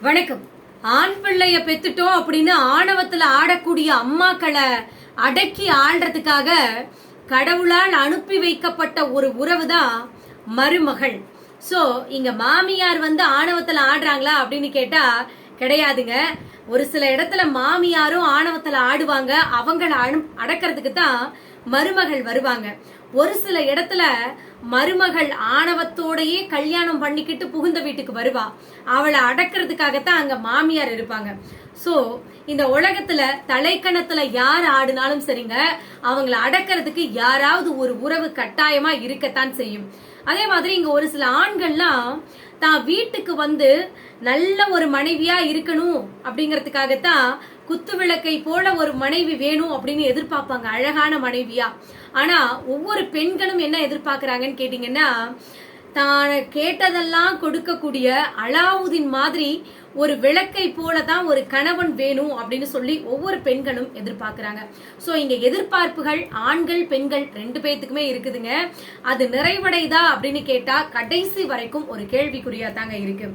வணக்கம். ஆண் பிள்ளைய பெத்துட்டோம் அப்படின்னு ஆணவத்துல ஆடக்கூடிய அம்மாக்களை அடக்கி ஆள்றதுக்காக கடவுளால் அனுப்பி வைக்கப்பட்ட ஒரு உறவு தான் மருமகள். சோ இங்க மாமியார் வந்து ஆணவத்துல ஆடுறாங்களா அப்படின்னு கேட்டா கிடையாதுங்க. ஒரு சில இடத்துல மாமியாரும் ஆணவத்துல ஆடுவாங்க. அவங்கள அனு- அடக்கிறதுக்கு தான் மருமகள் வருவாங்க. ஒரு சில இடத்துல மருமகள் ஆணவத்தோடையே கல்யாணம் பண்ணிக்கிட்டு புகுந்த வீட்டுக்கு வருவா. அவளை அடக்கிறதுக்காகத்தான் அங்க மாமியார் இருப்பாங்க. சோ இந்த உலகத்துல தலைக்கணத்துல யார் ஆடினாலும் சரிங்க அவங்கள அடக்கிறதுக்கு யாராவது ஒரு உறவு கட்டாயமா இருக்கத்தான் செய்யும். அதே மாதிரி இங்க ஒரு சில ஆண்கள்லாம் தான் வீட்டுக்கு வந்து நல்ல ஒரு மனைவியா இருக்கணும் அப்படிங்கறதுக்காகத்தான் குத்து விளக்கை போல ஒரு மனைவி வேணும் அப்படின்னு எதிர்பார்ப்பாங்க அழகான மனைவியா. ஆனா ஒவ்வொரு பெண்களும் என்ன எதிர்பார்க்கறாங்கன்னு கேட்டீங்கன்னா தான் கேட்டதெல்லாம் கொடுக்கக்கூடிய அலாவுதீன் மாதிரி ஒரு விளக்கை போல தான் ஒரு கணவன் வேணும் அப்படின்னு சொல்லி ஒவ்வொரு பெண்களும் எதிர்பார்க்குறாங்க. சோ இங்க எதிர்பார்ப்புகள் ஆண்கள் பெண்கள் ரெண்டு பேத்துக்குமே இருக்குதுங்க. அது நிறைவடைதா அப்படின்னு கேட்டா கடைசி வரைக்கும் ஒரு கேள்விக்குறியா தாங்க இருக்கு.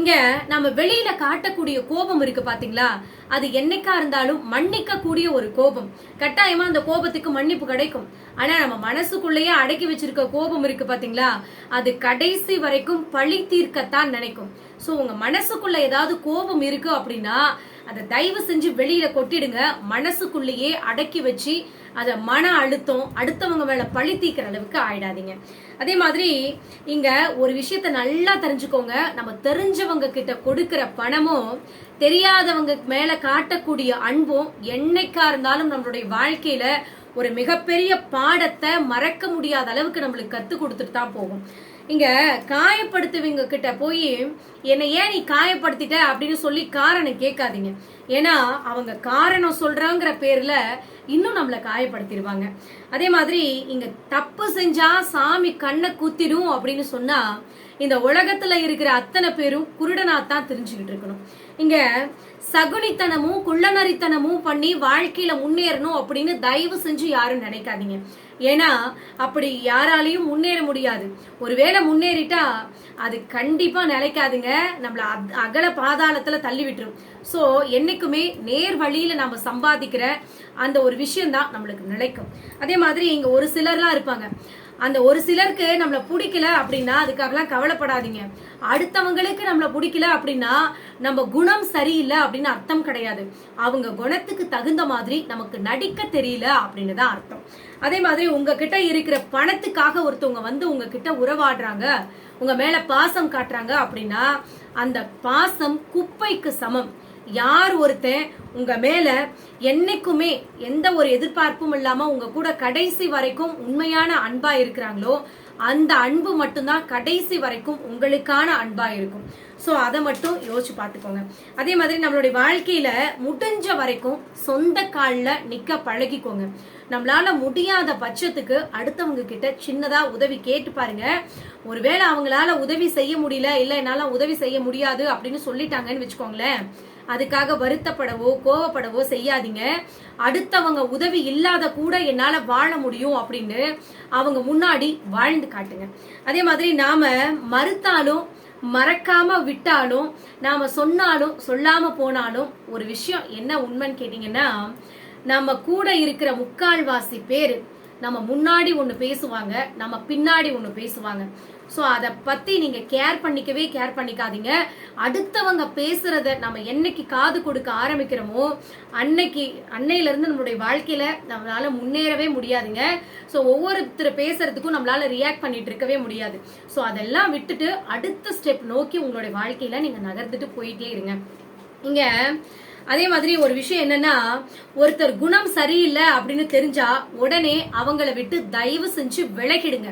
இங்க நம்ம வெளியில காட்டக்கூடிய கோபம் இருக்கு பாத்தீங்களா? அது என்னைக்கா இருந்தாலும் மன்னிக்க கூடிய ஒரு கோபம். கட்டாயமா அந்த கோபத்துக்கு மன்னிப்பு கிடைக்கும். ஆனா நம்ம மனசுக்குள்ளேயே அடக்கி வச்சிருக்க கோபம் இருக்கு பாத்தீங்களா? அது கடைசி வரைக்கும் பழி தீர்க்கத்தான் நினைக்கும். ஸோ உங்கள் மனசுக்குள்ள ஏதாவது கோபம் இருக்கு அப்படின்னா அதை தயவு செஞ்சு வெளியில கொட்டிடுங்க. மனசுக்குள்ளேயே அடக்கி வச்சு அதை மன அழுத்தம் அடுத்தவங்க மேலே பழி தீக்கிற அளவுக்கு ஆயிடாதீங்க. அதே மாதிரி இங்க ஒரு விஷயத்த நல்லா தெரிஞ்சுக்கோங்க. நம்ம தெரிஞ்சவங்க கிட்ட கொடுக்கிற பணமும் தெரியாதவங்க மேல காட்டக்கூடிய அன்பும் என்னைக்கா இருந்தாலும் நம்மளுடைய வாழ்க்கையில ஒரு மிகப்பெரிய பாடத்தை மறக்க முடியாத அளவுக்கு நம்மளுக்கு கத்து கொடுத்துட்டு தான் போகும். இங்க காயப்படுத்துவீங்க கிட்ட போய் என்னை ஏன் நீ காயப்படுத்திட்ட அப்படின்னு சொல்லி காரணம் கேட்காதீங்க. ஏன்னா அவங்க காரணம் சொல்றாங்கிற பேர்ல இன்னும் நம்மளை காயப்படுத்திடுவாங்க அதே மாதிரி இங்க தப்பு செஞ்சா சாமி கண்ணை குத்திடும் அப்படின்னு சொன்னா இந்த உலகத்துல இருக்கிற அத்தனை பேரும் குருடனாத்தான் தெரிஞ்சுக்கிட்டு இருக்கணும். இங்க சகுனித்தனமும் குள்ளநரித்தனமும் பண்ணி வாழ்க்கையில முன்னேறணும் அப்படின்னு தயவு செஞ்சு யாரும் நினைக்காதீங்க. ஏன்னா அப்படி யாராலையும் முன்னேற முடியாது. ஒருவேளை முன்னேறிட்டா அது கண்டிப்பா நிலைக்காதுங்க. நம்மள அகல பாதாளத்துல தள்ளி விட்டுரும். சோ என்னைக்குமே நேர் வழியில நம்ம சம்பாதிக்கிற அந்த ஒரு விஷயம் தான் நம்மளுக்கு நிலைக்கும். அதே மாதிரி இங்க ஒரு சிலர்லாம் இருப்பாங்க. அந்த ஒரு சிலருக்கு நம்மள பிடிக்கல அப்படின்னா அதுக்காகலாம் கவலைப்படாதீங்க. அடுத்தவங்களுக்கு நம்மள பிடிக்கல அப்படின்னா நம்ம குணம் சரியில்லை அப்படின்னு அர்த்தம் கிடையாது. அவங்க குணத்துக்கு தகுந்த மாதிரி நமக்கு நடிக்க தெரியல அப்படின்னு தான் அர்த்தம். அதே மாதிரி உங்ககிட்ட இருக்கிற பணத்துக்காக ஒருத்தவங்க வந்து உங்ககிட்ட உறவாடுறாங்க உங்க மேல பாசம் காட்டுறாங்க அப்படின்னா அந்த பாசம் குப்பைக்கு சமம். யார் ஒருத்தன் உங்க மேல என்னைக்குமே எந்த ஒரு எதிர்பார்ப்பும் இல்லாம உங்க கூட கடைசி வரைக்கும் உண்மையான அன்பா இருக்கிறாங்களோ அந்த அன்பு மட்டும்தான் கடைசி வரைக்கும் உங்களுக்கான அன்பா இருக்கும். சோ அதை மட்டும் யோசிச்சு பார்த்துக்கோங்க. அதே மாதிரி நம்மளுடைய வாழ்க்கையில முடிஞ்ச வரைக்கும் சொந்த காலில் நிக்க பழகிக்கோங்க. நம்மளால முடியாத பட்சத்துக்கு அடுத்தவங்க கிட்ட சின்னதா உதவி கேட்டு பாருங்க. ஒருவேளை அவங்களால உதவி செய்ய முடியல இல்ல என்னால உதவி செய்ய முடியாது அப்படின்னு சொல்லிட்டாங்கன்னு வச்சுக்கோங்களேன். அதுக்காக வருத்தப்படவோ கோவப்படவோ செய்யாதீங்க. அடுத்தவங்க உதவி இல்லாத கூட என்னால வாழ முடியும் அப்படின்னு அவங்க முன்னாடி வாழ்ந்து காட்டுங்க. அதே மாதிரி நாம மறுத்தாலும் மறக்காம விட்டாலும் நாம சொன்னாலும் சொல்லாம போனாலும் ஒரு விஷயம் என்ன உண்மைன்னு கேட்டீங்கன்னா நம்ம கூட இருக்கிற முக்கால்வாசி பேர் நம்ம முன்னாடி ஒன்று பேசுவாங்க நம்ம பின்னாடி ஒன்று பேசுவாங்க. ஸோ அதை பற்றி நீங்கள் கேர் பண்ணிக்கவே கேர் பண்ணிக்காதீங்க. அடுத்தவங்க பேசுகிறத நம்ம என்னைக்கு காது கொடுக்க ஆரம்பிக்கிறோமோ அன்னைக்கு அன்னையிலேருந்து நம்மளுடைய வாழ்க்கையில் நம்மளால் முன்னேறவே முடியாதுங்க. ஸோ ஒவ்வொருத்தர் பேசுறதுக்கும் நம்மளால் ரியாக்ட் பண்ணிட்டு இருக்கவே முடியாது. ஸோ அதெல்லாம் விட்டுட்டு அடுத்த ஸ்டெப் நோக்கி உங்களுடைய வாழ்க்கையில் நீங்கள் நகர்ந்துட்டு போயிட்டே இருங்க. இங்கே அதே மாதிரி ஒரு விஷயம் என்னன்னா ஒருத்தர் குணம் சரியில்லை அப்படின்னு தெரிஞ்சா உடனே அவங்கள விட்டு தயவு செஞ்சு விலகிடுங்க.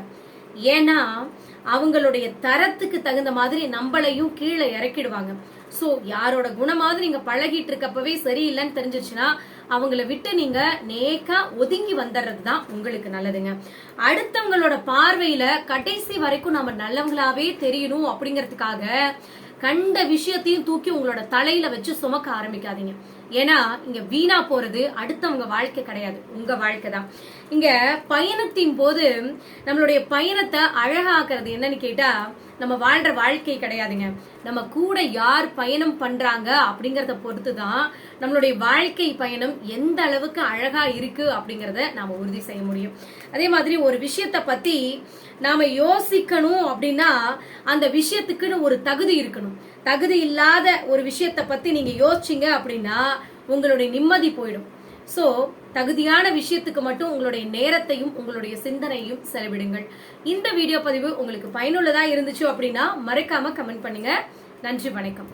ஏன்னா அவங்களுடைய தரத்துக்கு தகுந்த மாதிரி நம்மளையும் கீழே இறக்கிடுவாங்க. சோ யாரோட குணமாவது நீங்க பழகிட்டு இருக்கப்பவே சரியில்லைன்னு தெரிஞ்சிருச்சுன்னா அவங்கள விட்டு நீங்க நேக்கா ஒதுங்கி வந்துடுறது தான் உங்களுக்கு நல்லதுங்க. அடுத்தவங்களோட பார்வையில கடைசி வரைக்கும் நம்ம நல்லவங்களாவே தெரியணும் அப்படிங்கறதுக்காக கண்ட விஷயத்தையும் தூக்கி உங்களோட தலையில வச்சு சுமக்க ஆரம்பிக்காதீங்க. ஏன்னா இங்க வீணா போறது அடுத்தவங்க வாழ்க்கை கிடையாது. உங்க வாழ்க்கை தான். இங்க பயணத்தின் போது நம்மளுடைய பயணத்தை அழகாக்குறது என்னன்னு கேட்டா நம்ம வாழ்ற வாழ்க்கை கிடையாதுங்க. நம்ம கூட யார் பயணம் பண்றாங்க அப்படிங்கறத பொறுத்து தான் நம்மளுடைய வாழ்க்கை பயணம் எந்த அளவுக்கு அழகா இருக்கு அப்படிங்கறத நாம உறுதி செய்ய முடியும். அதே மாதிரி ஒரு விஷயத்த பத்தி நாம யோசிக்கணும் அப்படின்னா அந்த விஷயத்துக்குன்னு ஒரு தகுதி இருக்கணும். தகுதி இல்லாத ஒரு விஷயத்த பத்தி நீங்க யோசிச்சீங்க அப்படின்னா உங்களுடைய நிம்மதி போயிடும். ஸோ தகுதியான விஷயத்துக்கு மட்டும் உங்களுடைய நேரத்தையும் உங்களுடைய சிந்தனையும் செலவிடுங்கள். இந்த வீடியோ பதிவு உங்களுக்கு பயனுள்ளதா இருந்துச்சு அப்படின்னா மறக்காம கமெண்ட் பண்ணுங்க. நன்றி வணக்கம்.